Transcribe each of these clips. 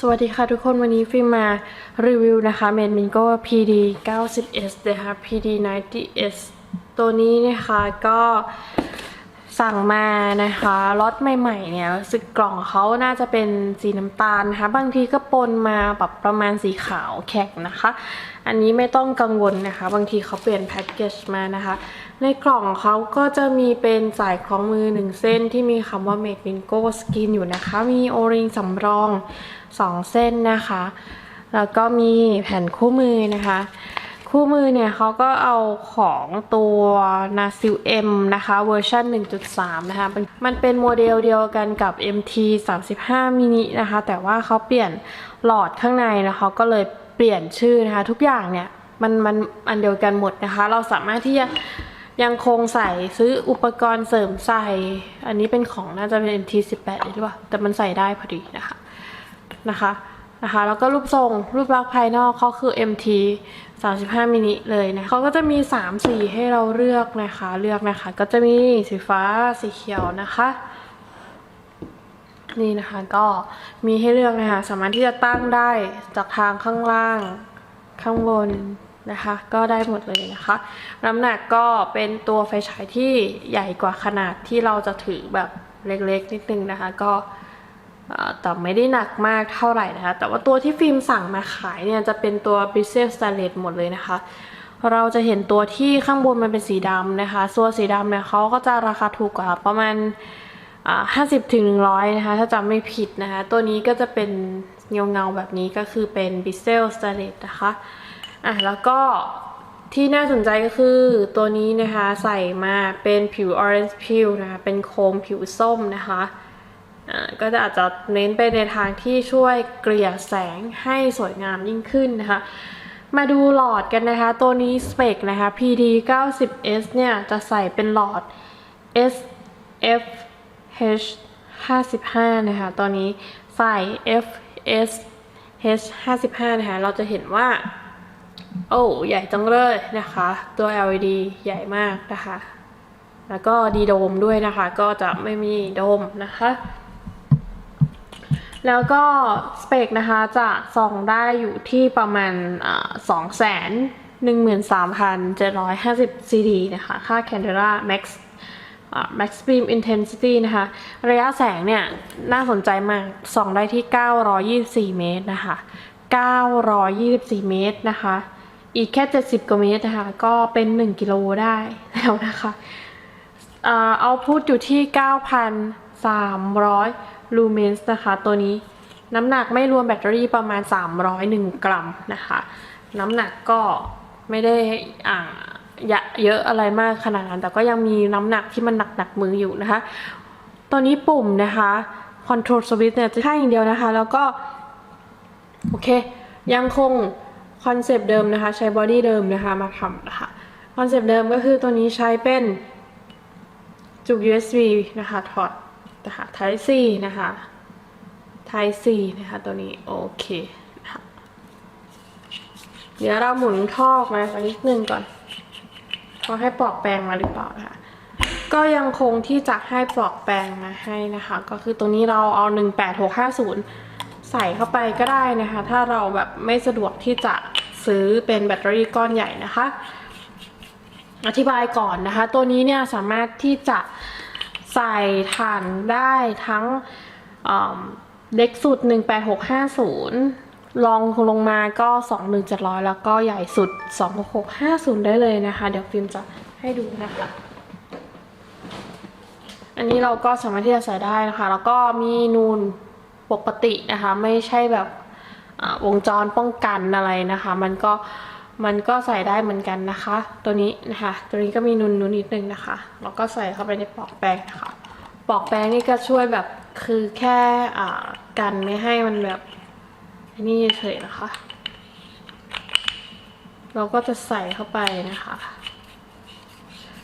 สวัสดีค่ะทุกคนวันนี้ฟิล์มมารีวิวนะคะเมนมินโก้ PD 90S นะคะ PD 90S ตัวนี้นะคะก็ สั่งมานะคะล็อตใหม่ๆเนี่ยสึกกล่องเขาน่าจะเป็นสีน้ำตาลนะคะ บางทีก็ปนมาแบบประมาณสีขาวแข็งนะคะ อันนี้ไม่ต้องกังวลนะคะ บางทีเขาเปลี่ยนแพ็กเกจมานะคะ ในกล่องเขาก็จะมีเป็นสายคล้องมือหนึ่งเส้นที่มีคำว่า Made in Go Skin อยู่นะคะ มีโอริงสำรอง 2 เส้นนะคะ แล้วก็มีแผ่นคู่มือนะคะ คู่มือเนี่ยเขาก็เอาของตัว n a s i l M นะคะเวอร์ชัน1.3 นะคะมันมันเป็นโมเดลเดียวกันกับ MT 35 mini นะคะ แต่ว่าเขาเปลี่ยนหลอดข้างในนะคะก็เลยเปลี่ยนชื่อนะคะ ทุกอย่างเนี่ยมันมันอันเดียวกันหมดนะคะ เราสามารถที่จะยังคงใส่ซื้ออุปกรณ์เสริมใส่ อันนี้เป็นของน่าจะเป็น MT 18 หรือเปล่าแต่มันใส่ได้พอดีนะคะนะคะ นะคะ แล้วก็รูปทรงรูปลักษณ์ภายนอกเขาคือ MT 35มินิเลยนะเขาก็จะมี 3 สีให้เราเลือกนะคะ เลือกนะคะ ก็จะมีสีฟ้าสีเขียวนะคะนี่นะคะก็มีให้เลือกนะคะสามารถที่จะตั้งได้จากทางข้างล่างข้างบนนะคะ ก็ได้หมดเลยนะคะ น้ำหนักก็เป็นตัวไฟฉายที่ใหญ่กว่าขนาดที่เราจะถือแบบเล็กๆนิดนึงนะคะ ก็ แต่ไม่ได้หนักมากเท่าไหร่นะคะ แต่ว่าตัวที่ฟิล์มสั่งมาขายเนี่ยจะเป็นตัว b r i s e l Stainless หมดเลยนะคะ เราจะเห็นตัวที่ข้างบนมันเป็นสีดำนะคะส่วนสีดำเนี่ยเขาก็จะราคาถูกกว่าประมาณห้าสิบถึงหนึ่งร้อยนะคะ ถ้าจำไม่ผิดนะคะ ตัวนี้ก็จะเป็นเงาเงาๆแบบนี้ก็คือเป็น b r i s e l Stainless นะคะอะแล้วก็ที่น่าสนใจก็คือตัวนี้นะคะใส่มาเป็นผิว orange peel นะคะเป็นโคมผิวส้มนะคะ ก็จะอาจจะเน้นไปในทางที่ช่วยเกลี่ยแสงให้สวยงามยิ่งขึ้นนะคะ มาดูหลอดกันนะคะ ตัวนี้สเปคนะคะ PD 90S เนี่ย จะใส่เป็นหลอด SF H 55นะคะตัวนี้ใส่ FS H 55นะคะ เราจะเห็นว่า โอ้ใหญ่จังเลยนะคะ ตัว LED ใหญ่มากนะคะ แล้วก็ดีโดมด้วยนะคะ ก็จะไม่มีโดมนะคะ แล้วก็สเปคนะคะจะส่องได้อยู่ที่ประมาณสองแสนหนึ่งหมื่นสามพันเจ็ดร้อยห้าสิบซีดีนะคะ ค่า Candela Max Max Beam Intensity นะคะ ระยะแสงเนี่ย น่าสนใจมาก ส่องได้ที่ 924 เมตรนะคะ 924 เมตรนะคะ อีกแค่ 70กว่าเมตรนะคะ ก็เป็น 1 กิโลได้แล้วนะคะเอาพุทอยู่ที่ 9,300 ลูเมนส์นะคะ ตัวนี้น้ำหนักไม่รวมแบตเตอรี่ประมาณ 301 กรัมนะคะ น้ำหนักก็ไม่ได้อ่าเยอะเยอะอะไรมากขนาดนั้น แต่ก็ยังมีน้ำหนักที่มันหนักหนักมืออยู่นะคะ ตัวนี้ปุ่มนะคะ Control Switch เนี่ยจะใช่อย่างเดียวนะคะ แล้วก็ โอเค ยังคงคอนเซปต์เดิมนะคะ ใช้บอดี้เดิมนะคะมาทำนะคะคอนเซปต์เดิมก็คือตัวนี้ใช้เป็นจุก USB นะคะถอด นะคะ Type C นะคะ Type C นะคะตัวนี้โอเคนะคะเดี๋ยวเราหมุนท่อกมาสักนิดนึงก่อนว่าให้ปลอกแปลงมาหรือเปล่านะคะ ก็ยังคงที่จะให้ปลอกแปลงมาให้นะคะ ก็คือตรงนี้เราเอา 18650 ใส่เข้าไปก็ได้นะคะ ถ้าเราแบบไม่สะดวกที่จะซื้อเป็นแบตเตอรี่ก้อนใหญ่นะคะ อธิบายก่อนนะคะ ตัวนี้เนี่ยสามารถที่จะ ใส่ถ่านได้ทั้งเล็กสุด 18650 ลองลงมาก็ 21700 แล้วก็ใหญ่สุด 26650 ได้เลยนะคะ เดี๋ยวฟิล์มจะให้ดูนะคะ อันนี้เราก็สามารถที่จะใส่ได้นะคะ แล้วก็มีนูนปกตินะคะ ไม่ใช่แบบวงจรป้องกันอะไรนะคะ มันก็ มันก็ใส่ได้เหมือนกันนะคะ ตัวนี้นะคะ ตัวนี้ก็มีนูนนูนนิดนึงนะคะแล้วก็ใส่เข้าไปในปลอกแป้งนะคะปลอกแป้งนี่ก็ช่วยแบบคือแค่กันไม่ให้มันแบบนนี้เฉยนะคะ เราก็จะใส่เข้าไปนะคะ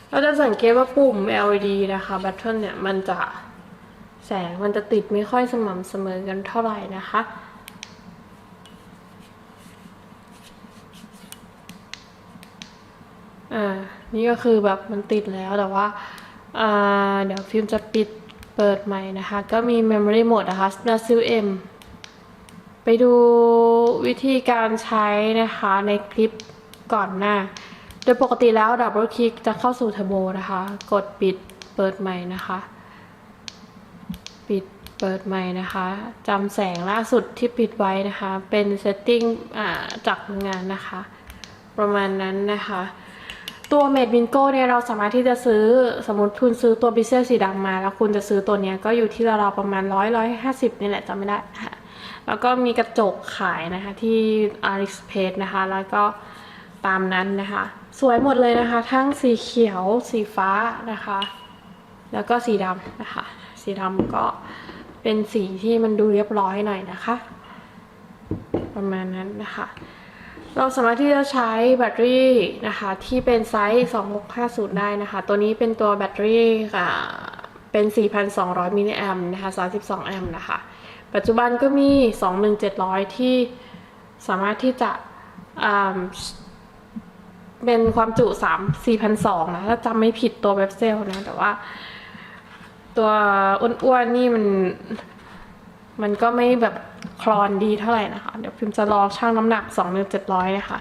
เราจะสังเกตว่าปุ่ม LED นะคะแบตเทิลเนี่ยมันจะแสงมันจะติดไม่ค่อยสม่ำเสมอกันเท่าไหร่นะคะ อ่า นี่ก็คือแบบมันติดแล้วแต่ว่า อ่า เดี๋ยวฟิล์มจะปิดเปิดใหม่นะคะ ก็มี Memory Mode นะคะ n a s i l M ไปดูวิธีการใช้นะคะในคลิปก่อนหน้า โดยปกติแล้วดับเบิลคลิกจะเข้าสู่เทอร์โบนะคะ กดปิดเปิดใหม่นะคะ ปิดเปิดใหม่นะคะจำแสงล่าสุดที่ปิดไว้นะคะ เป็นเซตติ้งจากโรงงานนะคะ ประมาณนั้นนะคะ ตัวเมดบิงโก้เนี่ยเราสามารถที่จะซื้อสมมติคุณซื้อตัวบิเซลสีดำมา แล้วคุณจะซื้อตัวเนี้ยก็อยู่ที่ราวๆประมาณร้อยร้อยห้าสิบนี่แหละจำไม่ได้ค่ะแล้วก็มีกระจกขายนะคะที่ a r i s p a c e นะคะ แล้วก็ตามนั้นนะคะ สวยหมดเลยนะคะ ทั้งสีเขียวสีฟ้านะคะ แล้วก็สีดำนะคะ สีดำก็เป็นสีที่มันดูเรียบร้อยหน่อยนะคะ ประมาณนั้นนะคะ เราสามารถที่จะใช้แบตเตอรี่นะคะที่เป็นไซส์ 2650 ได้นะคะ ตัวนี้เป็นตัวแบตเตอรี่ค่ะเป็น 4,200 มิลลิแอมนะคะ 32 แอมนะคะ ปัจจุบันก็มี 21700 ที่สามารถที่จะอ่าเป็นความจุ 3 4,200 นะ ถ้าจำไม่ผิดตัวเว็บเซลนะ แต่ว่าตัวอ้วนๆนี่มัน มันก็ไม่แบบ คลอนดีเท่าไหร่นะคะ เดี๋ยวพิมจะลองชั่งน้ำหนัก2,700นะคะ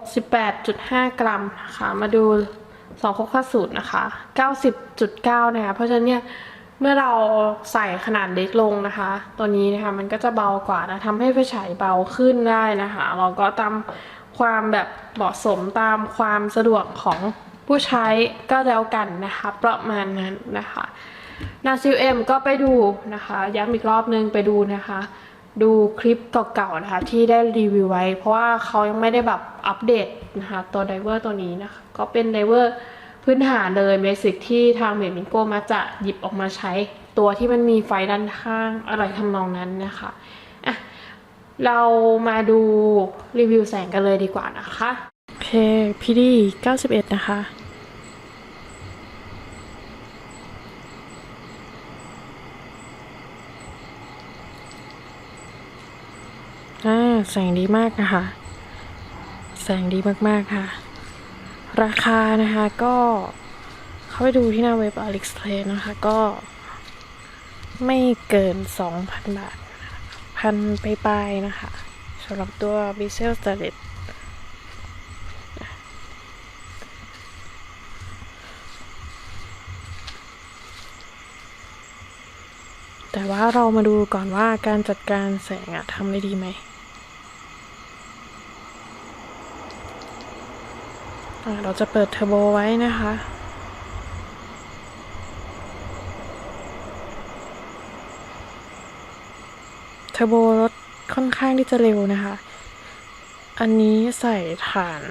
68.5 กรัมนะคะมาดู2ข้อข้าสูตรนะคะ90.9นะคะเพราะฉะนั้นเนี่ยเมื่อเราใส่ขนาดเล็กลงนะคะ ตัวนี้นะคะมันก็จะเบากว่านะทำให้ไฟฉายเบาขึ้นได้นะคะ เราก็ตามความแบบเหมาะสมตามความสะดวกของผู้ใช้ก็แล้วกันนะคะ ประมาณนั้นนะคะ นาซิลเอ็มก็ไปดูนะคะย้ำอีกรอบนึงไปดูนะคะ ดูคลิปเก่าๆนะคะที่ได้รีวิวไว้ เพราะว่าเขายังไม่ได้แบบอัปเดตนะคะตัวไดเวอร์ตัวนี้นะคะก็เป็นไดเวอร์พื้นฐานเลยเบสิกที่ทางเมดมิโก้มาจะหยิบออกมาใช้ตัวที่มันมีไฟด้านข้างอะไรทำนองนั้นนะคะอะเรามาดูรีวิวแสงกันเลยดีกว่านะคะ โอเคพีดี91 นะคะ อ่า แสงดีมากนะคะ แสงดีมากๆค่ะ ราคานะคะก็เข้าไปดูที่หน้าเว็บ AliExpress นะคะ ก็ไม่เกิน 2,000 บาท พันไปลายๆนะคะสำหรับตัว b i s e l s t a r l e t แต่ว่าเรามาดูก่อนว่าการจัดการแสงอะทำได้ดีไหมอะ เราจะเปิดเทอร์โบไว้นะคะ เทอร์โบรถค่อนข้างที่จะเร็วนะคะ อันนี้ใส่ฐาน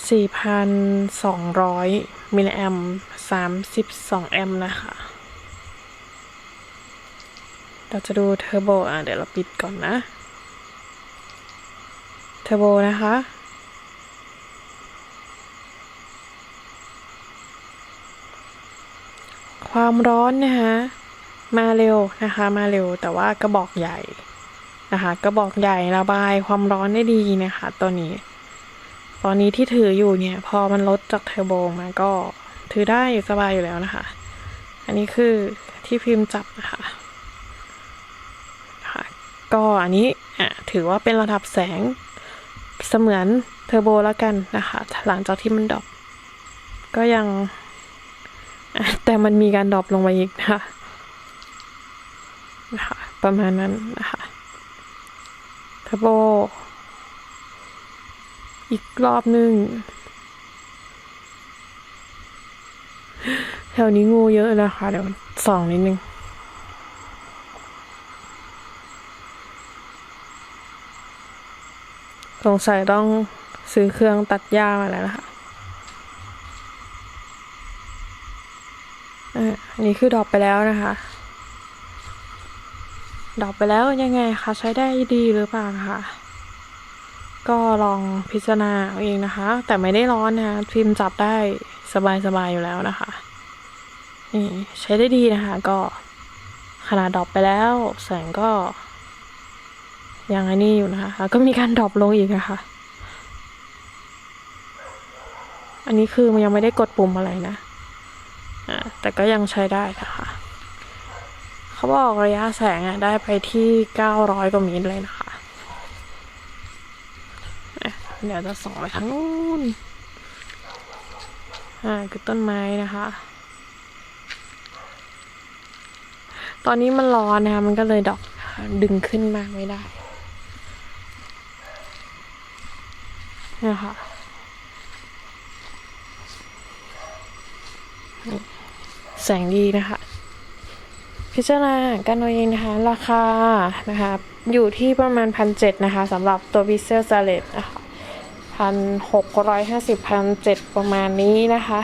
4,200 มิลลิแอมป์32 แอมป์นะคะ เราจะดูเทอร์โบอะ เดี๋ยวเราปิดก่อนนะ เทอร์โบนะคะ ความร้อนนะคะมาเร็วนะคะมาเร็วแต่ว่ากระบอกใหญ่นะคะกระบอกใหญ่ระบายความร้อนได้ดีนะคะตัวนี้ ตอนนี้ที่ถืออยู่เนี่ย พอมันลดจากเทอร์โบมาก็ถือได้อยู่สบายอยู่แล้วนะคะ อันนี้คือที่พิมพ์จับนะคะค่ะก็อันนี้อะถือว่าเป็นระดับแสงเสมือนเทอร์โบแล้วกันนะคะ หลังจากที่มันดอปก็ยัง แต่มันมีการดรอปลงมาอีกนะคะนะคะประมาณนั้นนะคะทอร์โบอีกรอบนึงแถวนี้งูเยอะนะคะ เดี๋ยวส่องนิดนึงสงสัยต้องซื้อเครื่องตัดหญ้ามาแล้วนะคะ อันนี้คือดรอปไปแล้วนะคะดรอปไปแล้วยังไงคะใช้ได้ดีหรือเปล่านะคะก็ลองพิจารณาเอาเองนะคะ แต่ไม่ได้ร้อนนะคะพิมจับได้สบายๆอยู่แล้วนะคะนี่ใช้ได้ดีนะคะ ก็ขนาดดรอปไปแล้ว แสงก็ ยังไงนี่อยู่นะคะแล้วก็มีการดรอปลงอีกนะคะอันนี้คือมันยังไม่ได้กดปุ่มอะไรนะ อ่าแต่ก็ยังใช้ได้นะคะเขาบอกระยะแสงอะได้ไปที่ 900กว่าเมตรเลยนะคะเดี๋ยวจะส่องไปทางนู้นอ่าคือต้นไม้นะคะ ตอนนี้มันร้อนนะคะมันก็เลยดอกดึงขึ้นมากไม่ได้นะคะ แสงดีนะคะ พิจารณากันโอาเองนะคะ ราคานะคะ อยู่ที่ประมาณพันเจ็ดนะคะสำหรับตัววิเซลซาเลตนะคะพันหกร้อยห้าสิบพันเจ็ดประมาณนี้นะคะ